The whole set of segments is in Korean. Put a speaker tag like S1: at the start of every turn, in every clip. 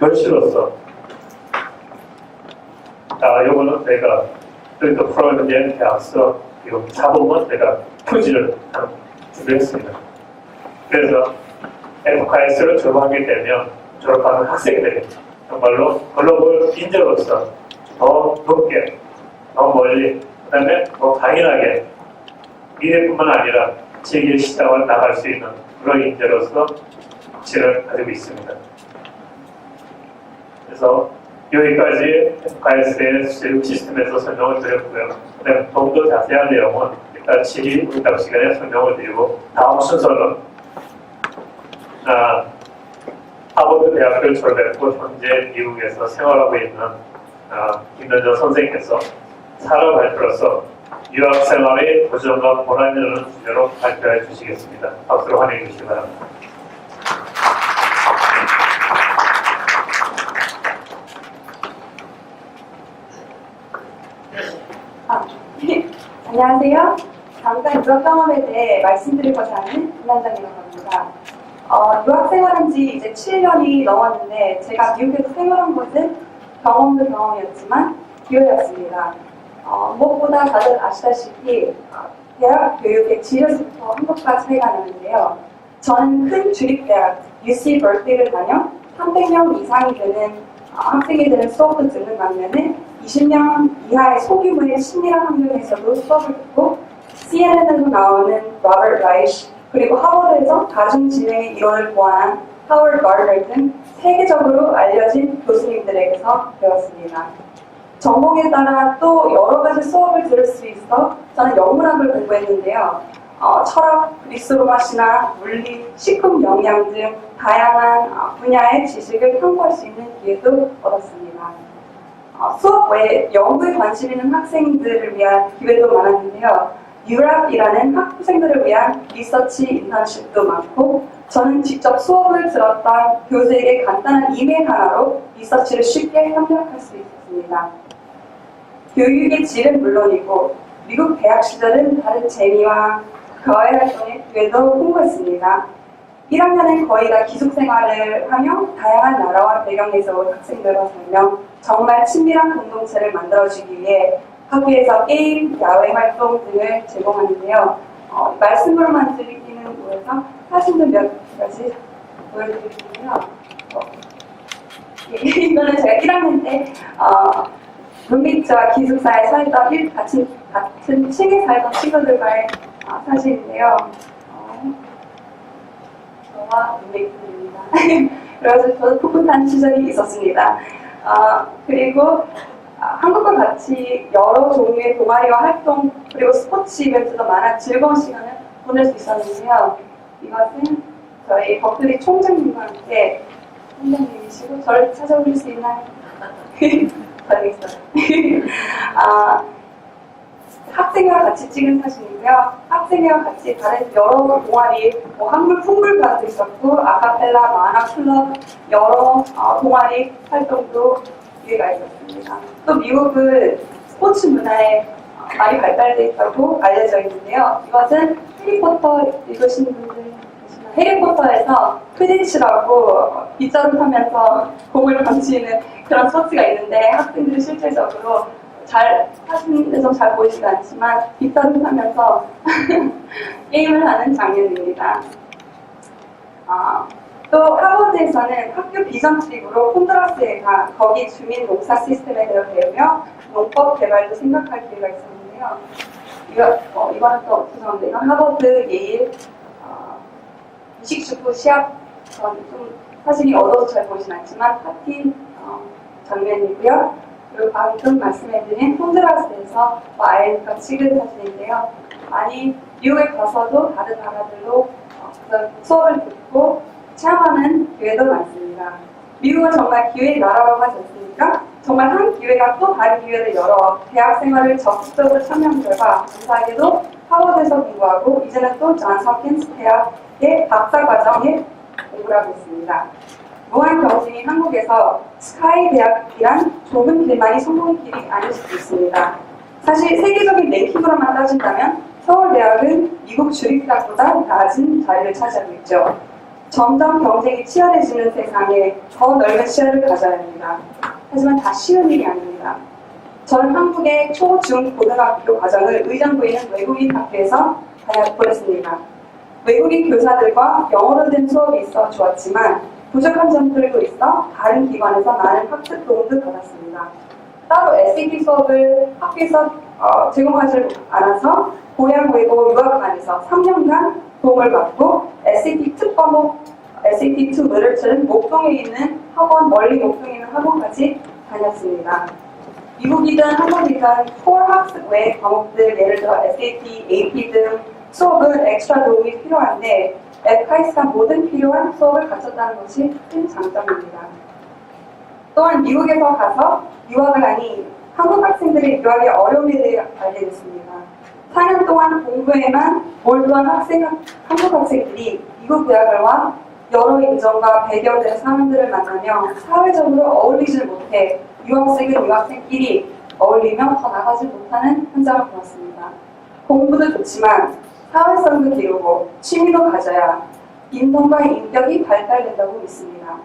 S1: 교실로서 아, 요거는 내가 그러니까 프로그램 대학서 그리고 사본만 내가 표지를 한 준비했습니다. 그래서 FKS를 졸업하게 되면 졸업하는 학생들이 정말로 글로벌 인재로서 더 높게, 더 멀리, 그 다음에 더 강인하게 미래뿐만 아니라 세계 시장을 나갈 수 있는 그런 인재로서 확신을 가지고 있습니다. 그래서 여기까지 FKS의 수직 시스템에서 설명을 드렸고요. 네, 좀더 자세한 내용은 일단 질의 응답 시간에 설명을 드리고 다음 순서는 아, 하버드 대학교를 졸업했고 현재 미국에서 생활하고 있는 아, 김현정 선생님께서 산업 발표로서 유학 생활의 도전과 보람이라는 주제로 발표해 주시겠습니다. 박수로 환영해 주시기 바랍니다.
S2: 아, 안녕하세요. 잠깐 유학 경험에 대해 말씀드리고자 하는 김난장이라고 합니다. 어, 유학 생활한 지 이제 7년이 넘었는데 제가 미국에서 생활한 것은 경험도 경험이었지만 기회였습니다. 어, 무엇보다 다들 아시다시피 어, 대학 교육의 질에서부터 한국과 차이가 나는데요. 저는 큰 주립대학 UC 벌티를 다녀 300명 이상이 되는 어, 학생이 되는 수업도 듣는 반면에 20명 이하의 소규모의 심리학 환경에서도 수업을 듣고 CNN에서 나오는 로버트 라이시 그리고 하버드에서 다중진행의 이론을 보완한 하월 가르널 등 세계적으로 알려진 교수님들에게서 배웠습니다. 전공에 따라 또 여러 가지 수업을 들을 수 있어 저는 영문학을 공부했는데요. 어, 철학, 그리스 로마 신화, 물리, 식품 영양 등 다양한 어, 분야의 지식을 탐구할 수 있는 기회도 얻었습니다. 어, 수업 외에 연구에 관심 있는 학생들을 위한 기회도 많았는데요. 유럽이라는 학생들을 위한 리서치 인턴십도 많고 저는 직접 수업을 들었던 교수에게 간단한 이메일 하나로 리서치를 쉽게 협력할 수 있었습니다. 교육의 질은 물론이고 미국 대학 시절은 다른 재미와 과외 활동의 기회도 풍부했습니다. 1학년은 거의 다 기숙생활을 하며 다양한 나라와 배경에서 온 학생들과 살며 정말 친밀한 공동체를 만들어주기 위해 학교에서 게임, 야외 활동 등을 제공하는데요. 어, 말씀으로만 드리기는 뭐해서 사진도 몇 가지 보여드리고요. 어, 예, 이거는 제가 1학년 때 어, 룸메이트와 기숙사에 살던 일, 같은, 같은 층에 살던 친구들과의 어, 사진인데요. 어, 저와 룸메이트입니다. 그래서 저도 풋풋한 시절이 있었습니다. 어, 그리고 아, 한국과 같이 여러 종류의 동아리와 활동 그리고 스포츠 이벤트도 많아 즐거운 시간을 보낼 수 있었는데요. 이것은 저희 버클리 총장님과 함께 총장님이시고 저를 찾아오실 수 있나요? 알겠어요. 아, 학생회와 같이 찍은 사진이고요. 학생회와 같이 다른 여러 동아리, 뭐 한글 풍물 반도 있었고, 아카펠라, 만화 클럽, 여러 어, 동아리 활동도 기회가 있었습니다. 또 미국은 스포츠 문화에 어, 많이 발달되어 있다고 알려져 있는데요. 이것은 해리포터 읽으신 분들? 해리포터에서 크디치라고 빗자루 타면서 공을 던지는 그런 스포츠가 있는데 학생들이 실제적으로 잘 사진에서 잘 보이지도 않지만 타면서 게임을 하는 장면입니다. 아, 또 하버드에서는 학교 비정식으로 콘드라스에 가 거기 주민 농사 시스템에 대해 배우며 농법 개발도 생각할 기회가 있었는데요. 이거 어, 이거는 또 죄송한데 이건 하버드 예일 어, 미식축구 시합 전 좀 사진이 어두워서 잘 보이진 않지만 파티 어, 장면이고요. 그리고 방금 말씀해드린 콘드라스에서 아이가 찍은 사진인데요. 많이 미국에 가서도 다른 나라들로 어, 수업을 듣고 체험하는 기회도 많습니다. 미국은 정말 기회의 나라라고 하지 않습니까? 정말 한 기회가 또 다른 기회를 열어 대학 생활을 적극적으로 참여한 결과 감사하게도 하버드에서 공부하고 이제는 또 존스 홉킨스 대학의 박사 과정에 공부를 하고 있습니다. 무한 경쟁인 한국에서 스카이 대학이란 좁은 길만이 성공의 길이 아닐 수도 있습니다. 사실 세계적인 랭킹으로만 따진다면 서울대학은 미국 주립대학보다 낮은 자리를 차지하고 있죠. 점점 경쟁이 치열해지는 세상에 더 넓은 시야를 가져야 합니다. 하지만 다 쉬운 일이 아닙니다. 저는 한국의 초, 중, 고등학교 과정을 의정부에 있는 외국인 학교에서 다녀 보냈습니다. 외국인 교사들과 영어로 된 수업이 있어 좋았지만 부족한 점들도 있어 다른 기관에서 많은 학습 도움도 받았습니다. 따로 SAT 수업을 학교에서 어, 제공하지 않아서 고향 외고 유학관에서 3년간 도움을 받고 SAT 특과목 SAT2 literature는 목동에 있는 학원 멀리 목동에 있는 학원까지 다녔습니다. 미국이든 한국이든 코어 학습 외 과목들 예를 들어 SAT, AP 등 수업은 엑스트라 도움이 필요한데 에카이스가 모든 필요한 수업을 갖췄다는 것이 큰 장점입니다. 또한 미국에서 가서 유학을 하니 한국 학생들의 유학의 어려움에 대해 알게 됐습니다. 4년 동안 공부에만 몰두한 학생, 한국 학생들이 미국 대학을 와 여러 인종과 배경들의 사람들을 만나며 사회적으로 어울리지 못해 유학생은 유학생끼리 어울리며 더 나가지 못하는 현장을 보았습니다. 공부도 좋지만 사회성도 기르고 취미도 가져야 인성과 인격이 발달된다고 믿습니다.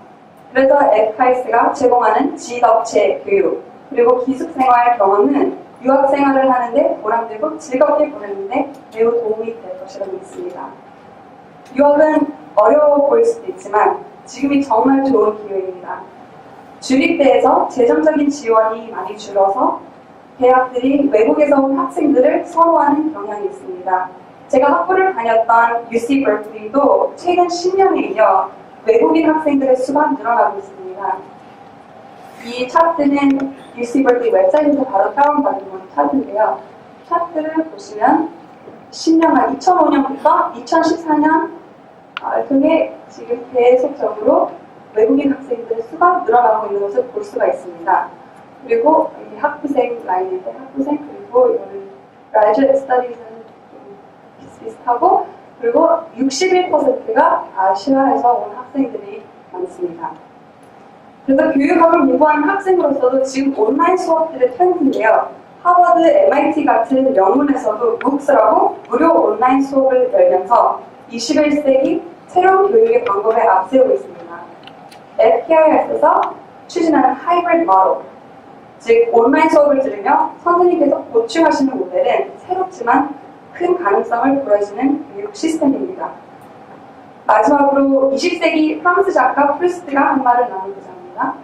S2: 그래서 에카이스가 제공하는 지덕체 교육 그리고 기숙생활 경험은 유학 생활을 하는데 보람되고 즐겁게 보내는데 매우 도움이 될 것이라고 믿습니다. 유학은 어려워 보일 수도 있지만 지금이 정말 좋은 기회입니다. 주립대에서 재정적인 지원이 많이 줄어서 대학들이 외국에서 온 학생들을 선호하는 경향이 있습니다. 제가 학부를 다녔던 UC berkeley도 최근 10년에 이어 외국인 학생들의 수가 늘어나고 있습니다. 이 차트는 UC berkeley 웹사이트에서 바로 다운받은 차트인데요. 차트를 보시면 10년 간 2005년부터 2014년 을 통해 지금 계속적으로 외국인 학생들의 수가 늘어나고 있는 것을 볼 수가 있습니다. 그리고 이 학부생 라인인데 학부생 그리고 이거는 좀 비슷비슷 하고 그리고 61%가 아시아에서 온 학생들이 많습니다. 그래서 교육학을 공부하는 학생으로서도 지금 온라인 수업들의 트렌드인데요. 하버드, MIT 같은 명문에서도 MOOCs라고 무료 온라인 수업을 열면서 21세기 새로운 교육의 방법에 앞세우고 있습니다. FTI에서 추진하는 하이브리드 모델, 즉 온라인 수업을 들으며 선생님께서 보충하시는 모델은 새롭지만 큰 가능성을 보여주는 교육 시스템입니다. 마지막으로 20세기 프랑스 작가 프리스트가 한 말을 나누고자 합니다.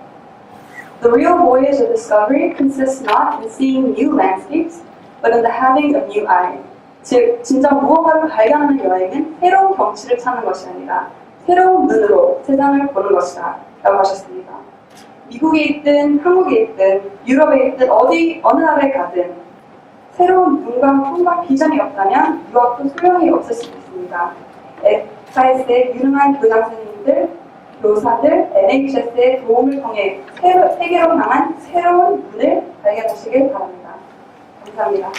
S2: The real voyage of discovery consists not in seeing new landscapes, but in the having a new eye. 즉, 진짜 무언가를 발견하는 여행은 새로운 경치를 찾는 것이 아니라 새로운 눈으로 세상을 보는 것이다. 라고 하셨습니다. 미국에 있든 한국에 있든 유럽에 있든 어디 어느 나라에 가든 새로운 눈과 꿈과 비전이 없다면 유학도 소용이 없을 수 있습니다. FIS의 유능한 교장 선생님들, 교사들, NHS의 도움을 통해 새로, 세계로 향한 새로운 문을 발견하시길 바랍니다. 감사합니다.